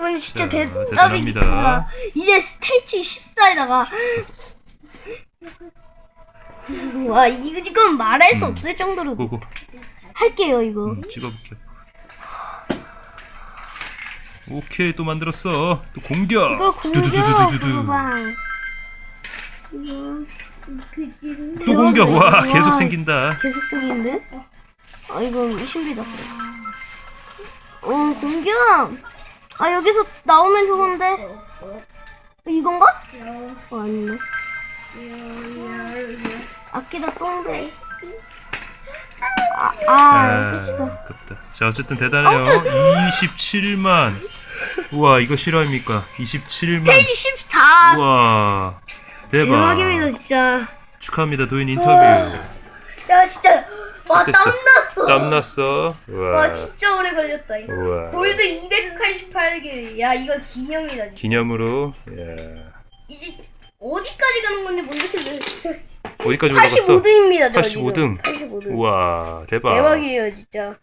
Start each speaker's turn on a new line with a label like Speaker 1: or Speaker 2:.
Speaker 1: 여러분 진짜
Speaker 2: 자,
Speaker 1: 대답이
Speaker 2: 대단합니다.
Speaker 1: 이제 스테이지 14에다가 와 이거 지금 말할 수
Speaker 2: 음.
Speaker 1: 없을 정도로
Speaker 2: 고고.
Speaker 1: 할게요 이거
Speaker 2: 음, 찍어볼게. 오케이 또 만들었어. 또 공격.
Speaker 1: 이거 공격
Speaker 2: 두두두두두두. 또 공격. 와. 계속
Speaker 1: 와,
Speaker 2: 생긴다.
Speaker 1: 계속 생긴데? 아 이거 신비다 어 공격 아 여기서 나오면 좋은데 이건가? 어 아니네 아끼다 똥대 아, 아 끝이다
Speaker 2: 아깝다. 자 어쨌든 대단해요. 27만. 우와 이거 실화입니까? 27만.
Speaker 1: 스테이지 14
Speaker 2: 우와 대박.
Speaker 1: 대박입니다 진짜
Speaker 2: 축하합니다 도인 인터뷰.
Speaker 1: 야 진짜 와? 땀났어
Speaker 2: 땀났어. 우와.
Speaker 1: 와 진짜 오래 걸렸다 이거
Speaker 2: 우와.
Speaker 1: 골드 288개 야 이거 기념이다 진짜
Speaker 2: 기념으로. 야.
Speaker 1: 이제 어디까지 가는 건지 모르겠는데
Speaker 2: 어디까지 올라갔어?
Speaker 1: 85등입니다
Speaker 2: 85등.
Speaker 1: 85등
Speaker 2: 우와 대박.
Speaker 1: 대박이에요 진짜